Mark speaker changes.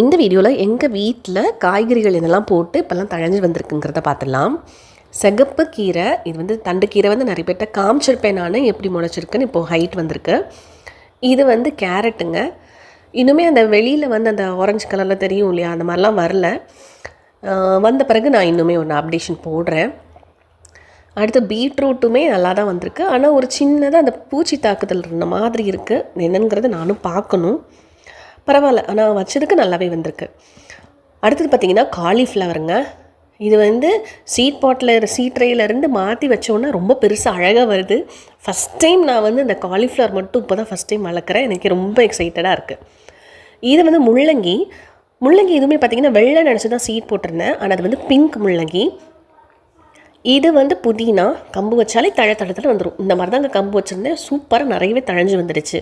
Speaker 1: இந்த வீடியோவில் எங்கள் வீட்டில் காய்கறிகள் இதெல்லாம் போட்டு இப்போல்லாம் தழஞ்சு வந்திருக்குங்கிறத பார்த்துடலாம் சிகப்பு கீரை இது வந்து தண்டு கீரை வந்து நிறைய பேர்ட்ட காமிச்சிருப்பேன் நான் எப்படி முளைச்சிருக்குன்னு இப்போது ஹைட் வந்திருக்கு. இது வந்து கேரட்டுங்க. இன்னுமே அந்த வெளியில் வந்து அந்த ஆரஞ்சு கலரில் தெரியும் இல்லையா அந்த மாதிரிலாம் வரல. வந்த பிறகு நான் இன்னுமே ஒன்று அப்டேஷன் போடுறேன். அடுத்து பீட்ரூட்டுமே நல்லா தான் வந்திருக்கு. ஆனால் ஒரு சின்னதாக அந்த பூச்சி தாக்குதல் இருந்த மாதிரி இருக்குது என்னங்கிறத நானும் பார்க்கணும். பரவாயில்ல. ஆனால் வச்சதுக்கு நல்லாவே வந்திருக்கு. அடுத்தது பார்த்திங்கன்னா காலிஃப்ளவருங்க இது வந்து சீட் பாட்டில் சீட் ட்ரேயிலேருந்து மாற்றி வச்சோன்னா ரொம்ப பெருசாக அழகாக வருது. ஃபஸ்ட் டைம் நான் வந்து இந்த காலிஃப்ளவர் மட்டும் இப்போ தான் ஃபஸ்ட் டைம் வளர்க்குறேன். எனக்கு ரொம்ப எக்ஸைட்டடாக இருக்குது இது வந்து முள்ளங்கி. முள்ளங்கி இதுவுமே பார்த்திங்கன்னா வெள்ளை நினச்சி தான் சீட் போட்டிருந்தேன். ஆனால் அது வந்து பிங்க் முள்ளங்கி. இது வந்து புதினா. கம்பு வச்சாலே தழை தழத்தில் வந்துடும் இந்த மாதிரி தாங்க கம்பு வச்சுருந்தேன். சூப்பராக நிறையவே தழைஞ்சு வந்துடுச்சு.